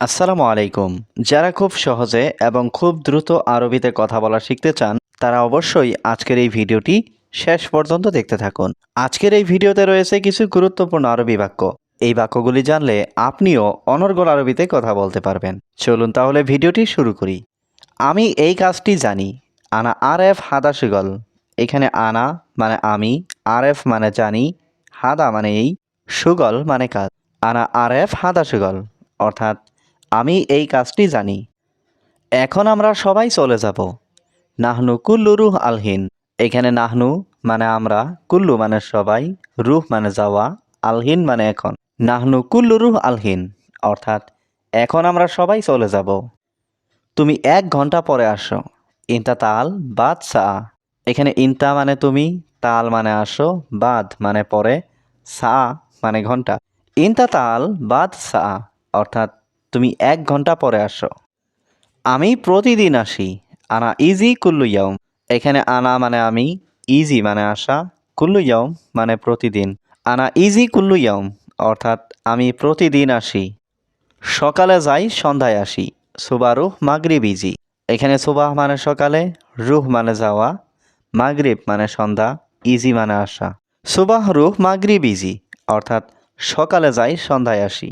আসসালামু আলাইকুম। যারা খুব সহজে এবং খুব দ্রুত আরবিতে কথা বলা শিখতে চান, তারা অবশ্যই আজকের এই ভিডিওটি শেষ পর্যন্ত দেখতে থাকুন। আজকের এই ভিডিওতে রয়েছে কিছু গুরুত্বপূর্ণ আরবি বাক্য। এই বাক্যগুলি জানলে আপনিও অনর্গল আরবিতে কথা বলতে পারবেন। চলুন তাহলে ভিডিওটি শুরু করি। আমি এই কাজটি জানি। আনা আর এফ হাদা সুগল এখানে আনা মানে আমি আর এফ মানে জানি, হাদা মানে এই সুগল মানে কাজ। আনা আর এফ হাদা সুগল অর্থাৎ আমি এই কাজটি জানি। এখন আমরা সবাই চলে যাব। নাহনু কুল্লু রুহ আলহিন। এখানে নাহনু মানে আমরা, কুল্লু মানে সবাই, রুহ মানে যাওয়া, আলহিন মানে এখন। নাহনু কুল্লু রুহ আলহিন, অর্থাৎ এখন আমরা সবাই চলে যাব। তুমি এক ঘণ্টা পরে আসো। ইনতা তাল, বাদ সা। এখানে ইনতা মানে তুমি, তাল মানে আসো, বাদ মানে পরে, সা মানে ঘণ্টা। ইনতা তাল, বাদ সা, অর্থাৎ তুমি এক ঘণ্টা পরে আসো। আমি প্রতিদিন আসি। আনা ইজি কুল্লু ইয়ম এখানে আনা মানে আমি ইজি মানে আসা। কুল্লু ইয়ম মানে প্রতিদিন। আনা ইজি কুল্লু ইয়ম অর্থাৎ আমি প্রতিদিন আসি। সকালে যাই, সন্ধ্যায় আসি। সুবারুহ মাগরিব ইজি এখানে সুবাহ মানে সকালে, রুহ মানে যাওয়া। মাগরিব মানে সন্ধ্যা ইজি মানে আসা। সুবাহ রুহ মাগরিব ইজি অর্থাৎ সকালে যাই, সন্ধ্যায় আসি।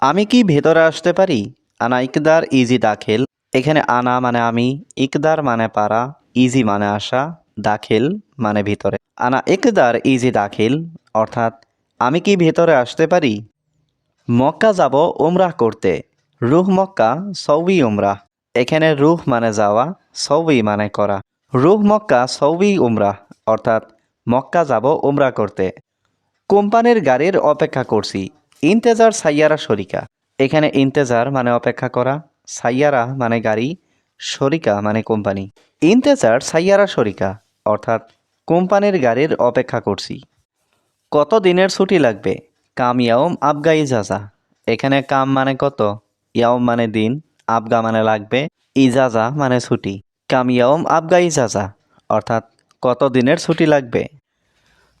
আমি কি ভেতরে আসতে পারি? আনা ইকদার, ইজি দাখিল। এখানে আনা মানে আমি, ইকদার মানে পারা, ইজি মানে আসা, দাখিল মানে ভিতরে। আনা ইকদার, ইজি দাখিল, অর্থাৎ আমি কি ভেতরে আসতে পারি? মক্কা যাব উমরাহ করতে। রুহ মক্কা, সৌবি উমরাহ। এখানে রুহ মানে যাওয়া, সৌবি মানে করা। রুহ মক্কা, সৌবি উমরাহ, অর্থাৎ মক্কা যাব উমরা করতে। কোম্পানির গাড়ির অপেক্ষা করছি। ইন্তেজার সাইয়ারা শরিকা। এখানে ইন্তেজার মানে অপেক্ষা করা, সাইয়ারা মানে গাড়ি, শরিকা মানে কোম্পানি। ইন্তেজার সাইয়ারা শরিকা, অর্থাৎ কোম্পানির গাড়ির অপেক্ষা করছি। কত দিনের ছুটি লাগবে? কাম ইয়াওম আবগা ইজাজা। এখানে কাম মানে কত? ইয়াওম মানে দিন, আবগা মানে লাগবে, ইজাজা মানে ছুটি। কাম ইয়াওম আবগা ইজাজা, অর্থাৎ কত দিনের ছুটি লাগবে?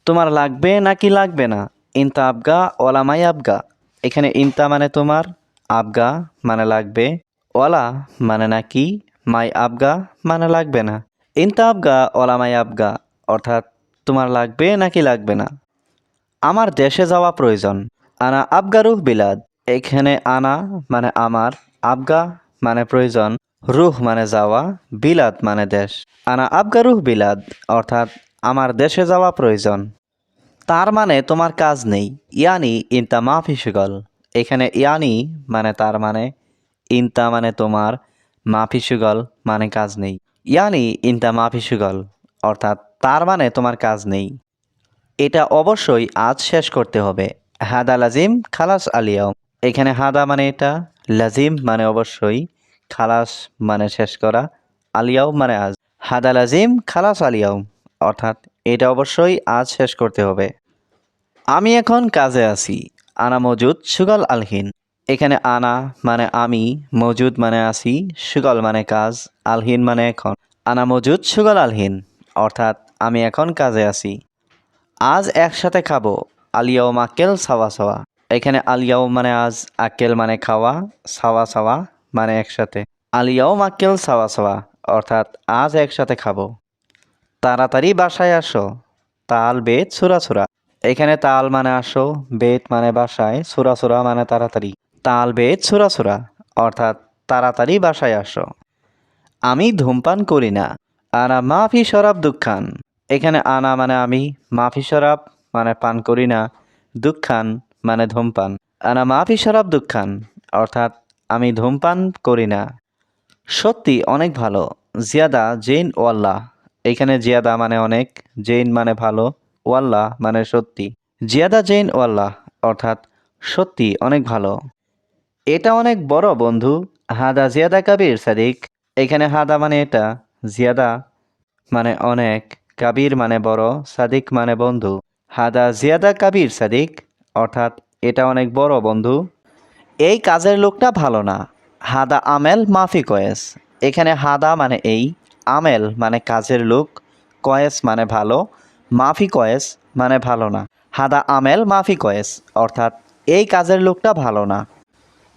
তোমার লাগবে নাকি লাগবে না? ইনতা আবগা ওলামাই আবগা। এখানে ইনতা মানে তোমার, আবগা মানে লাগবে ওলা মানে নাকি, মাই আবগা মানে লাগবে না। ইনতা আবগা ওলামাই আবগা, অর্থাৎ তোমার লাগবে নাকি লাগবে না। আমার দেশে যাওয়া প্রয়োজন। আনা আবগারুহ বিলাদ। এখানে আনা মানে আমার, আবগা মানে প্রয়োজন। রুহ মানে যাওয়া, বিলাদ মানে দেশ। আনা আবগারুহ বিলাদ, অর্থাৎ আমার দেশে যাওয়া প্রয়োজন। তার মানে তোমার কাজ নেই। ইয়ানি ইনতা মাফি সুগল এখানে ইয়ানি মানে তার মানে ইনতা মানে তোমার মাফি সুগল মানে কাজ নেই। ইয়ানি ইনতা মাফি সুগল অর্থাৎ তার মানে তোমার কাজ নেই। এটা অবশ্যই আজ শেষ করতে হবে। হাদা লাজিম, খালাস আলিয়াও এখানে হাদা মানে এটা, লাজিম মানে অবশ্যই, খালাস মানে শেষ করা আলিয়াও মানে আজ। হাদা লাজিম, খালাস আলিয়াও অর্থাৎ এটা অবশ্যই আজ শেষ করতে হবে। আমি এখন কাজে আছি। আনা মজুদ, সুগল আলহিন। এখানে আনা মানে আমি, মজুদ মানে আছি, সুগল মানে কাজ, আলহিন মানে এখন। আনা মজুদ, সুগল আলহিন, অর্থাৎ আমি এখন কাজে আছি। আজ একসাথে খাব আলিয়াও মাকেল সাওয়া সাওয়া। এখানে আলিয়াও মানে আজ আকেল মানে খাওয়া, সাওয়া সাওয়া মানে একসাথে। আলিয়াও মাকেল সাওয়া সাওয়া, অর্থাৎ আজ একসাথে খাব। তাড়াতাড়ি বাসায় আসো। তাল, বেত, সুরা সুরা। এখানে তাল মানে আসো, বেত মানে বাসায়, সুরা সুরা মানে তাড়াতাড়ি। তাল, বেত, সুরা সুরা। অর্থাৎ তাড়াতাড়ি বাসায় আসো। আমি ধূমপান করি না। আনা মাফি শরাব দুঃখান। এখানে আনা মানে আমি, মাফি শরাব মানে পান করি না। দুঃখান মানে ধূমপান। আনা মাফি শরাব দুঃখান। অর্থাৎ আমি ধূমপান করি না। সত্যি অনেক ভালো। জিয়াদা জেন ওয়াল্লাহ এখানে জিয়াদা মানে অনেক, জেইন মানে ভালো, ওয়াল্লাহ মানে সত্যি। জিয়াদা জেন ওয়াল্লাহ, অর্থাৎ সত্যি অনেক ভালো। এটা অনেক বড় বন্ধু, হাদা জিয়াদা কাবির সাদিক। এখানে হাদা মানে এটা, জিয়াদা মানে অনেক, কাবির মানে বড়, সাদিক মানে বন্ধু। হাদা জিয়াদা কাবির সাদিক, অর্থাৎ এটা অনেক বড় বন্ধু। এই কাজের লোকটা ভালো না। হাদা আমেল মাফি কয়েস এখানে হাদা মানে এই আমেল মানে কাজের লোক, কয়েস মানে ভালো, মাফি কয়েস মানে ভালো না। হাদা আমেল, মাফি কয়েস, অর্থাৎ এই কাজের লোকটা ভালো না।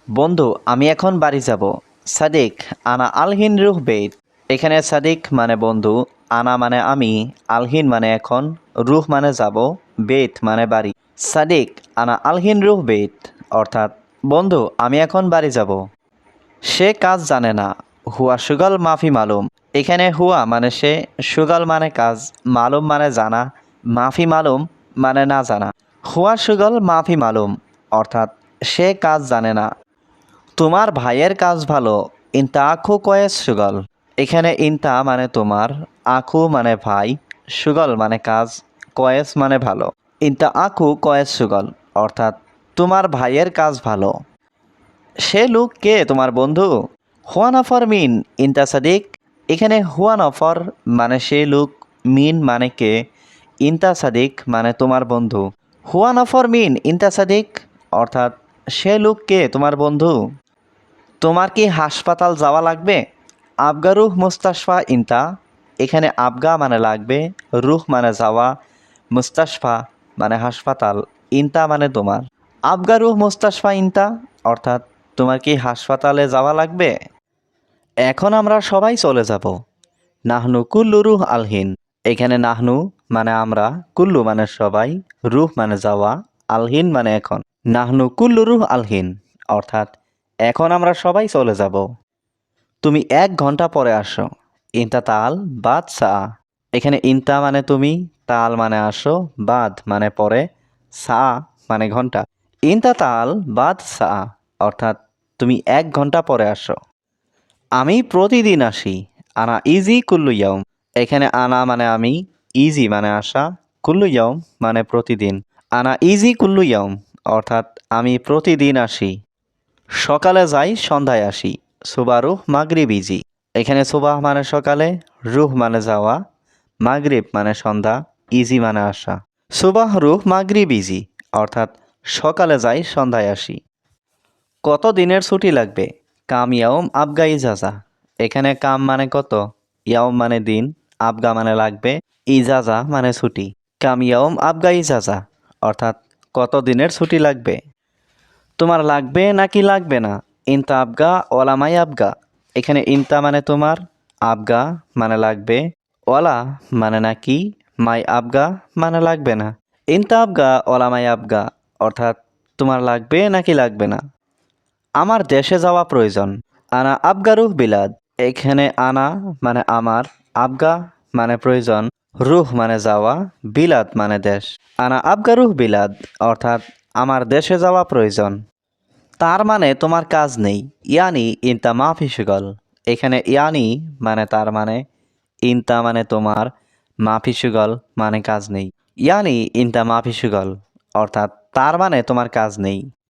বন্ধু, আমি এখন বাড়ি যাব। সাদিক, আনা আলহিন রুহ বেদ এখানে সাদিক মানে বন্ধু, আনা মানে আমি, আলহিন মানে এখন, রুহ মানে যাব বেত মানে বাড়ি। সাদিক, আনা আলহিন রুহ বেত অর্থাৎ বন্ধু, আমি এখন বাড়ি যাব। সে কাজ জানে না হুয়া সুগল মাফি মালুম। এখানে হুয়া মানে সে, সুগল মানে কাজ, মালুম মানে জানা, মাফি মালুম মানে না জানা। হুয়া সুগল মাফি মালুম, অর্থাৎ সে কাজ জানে না। তোমার ভাইয়ের কাজ ভালো, ইনতা আখু কয়েস সুগল। এখানে ইনতা মানে তোমার, আখু মানে ভাই, সুগল মানে কাজ, কয়েস মানে ভালো। ইনতা আখু কয়েস সুগল, অর্থাৎ তোমার ভাইয়ের কাজ ভালো। সে লোক কে, তোমার বন্ধু? হুয়ান অফর মিন ইনতা সাদিক এখানে হুয়ান অফর মানে সে লোক মিন মানে কে? ইনতা সাদিক মানে তোমার বন্ধু। হুয়ান অফর মিন ইনতা সাদিক অর্থাৎ সে লোক কে? তোমার বন্ধু। তোমার কি হাসপাতাল যাওয়া লাগবে? আবগা রুহ মুস্তাশফা ইনতা এখানে আবগা মানে লাগবে, রুহ মানে যাওয়া, মুস্তাশফা মানে হাসপাতাল ইনতা মানে তোমার। আবগা রুহ মুস্তাশফা ইনতা অর্থাৎ তোমার কি হাসপাতালে যাওয়া লাগবে? এখন আমরা সবাই চলে যাব। নাহনু কুল্লু রুহ আলহিন। এখানে নাহনু মানে আমরা, কুল্লু মানে সবাই, রুহ মানে যাওয়া, আলহিন মানে এখন। নাহনু কুল্লু রুহ আলহিন, অর্থাৎ এখন আমরা সবাই চলে যাব। তুমি এক ঘণ্টা পরে আসো। ইনতা তাল, বাদ সা। এখানে ইনতা মানে তুমি, তাল মানে আসো, বাদ মানে পরে, সা মানে ঘণ্টা। ইনতা তাল, বাদ সা, অর্থাৎ তুমি এক ঘণ্টা পরে আসো। আমি প্রতিদিন আসি, আনা ইজি কুল্লু ইয়ম এখানে আনা মানে আমি ইজি মানে আসা, কুল্লু ইয়ম মানে প্রতিদিন। আনা ইজি কুল্লু ইয়ম অর্থাৎ আমি প্রতিদিন আসি। সকালে যাই, সন্ধ্যায় আসি। সুবারুহ মাগরিব ইজি এখানে সুবাহ মানে সকালে, রুহ মানে যাওয়া, মাগরিব মানে সন্ধ্যা ইজি মানে আসা। সুবাহ রুহ মাগরিব ইজি অর্থাৎ সকালে যাই, সন্ধ্যায় আসি। কত দিনের ছুটি লাগবে? কাম ইয়াওম আবগা ইজাজা। এখানে কাম মানে কত? ইয়াওম মানে দিন, আবগা মানে লাগবে, ইজাজা মানে ছুটি। কাম ইয়াওম আবগা ইজাজা, অর্থাৎ কত দিনের ছুটি লাগবে? তোমার লাগবে নাকি লাগবে না? ইনতা আবগা, ওলামাই আবগা। এখানে ইনতা মানে তোমার, আবগা মানে লাগবে, ওলা মানে নাকি, মাই আবগা মানে লাগবে না। ইনতা আবগা, ওলামাই আবগা, অর্থাৎ তোমার লাগবে নাকি লাগবে না? আমার দেশে যাওয়া প্রয়োজন। আনা আবগারুহ বিলাদ। এখানে আনা মানে আমার, আবগা মানে প্রয়োজন, রুহ মানে যাওয়া, বিলাদ মানে দেশ। আনা আবগারুহ বিলাদ, অর্থাৎ আমার দেশে যাওয়া প্রয়োজন। তার মানে তোমার কাজ নেই। ইয়ানি ইনতা মাফি সুগল। এখানে ইয়ানি মানে তার মানে ইনতা মানে তোমার, মাফি সুগল মানে কাজ নেই। ইয়ানি ইনতা মাফি সুগল, অর্থাৎ তার মানে তোমার কাজ নেই।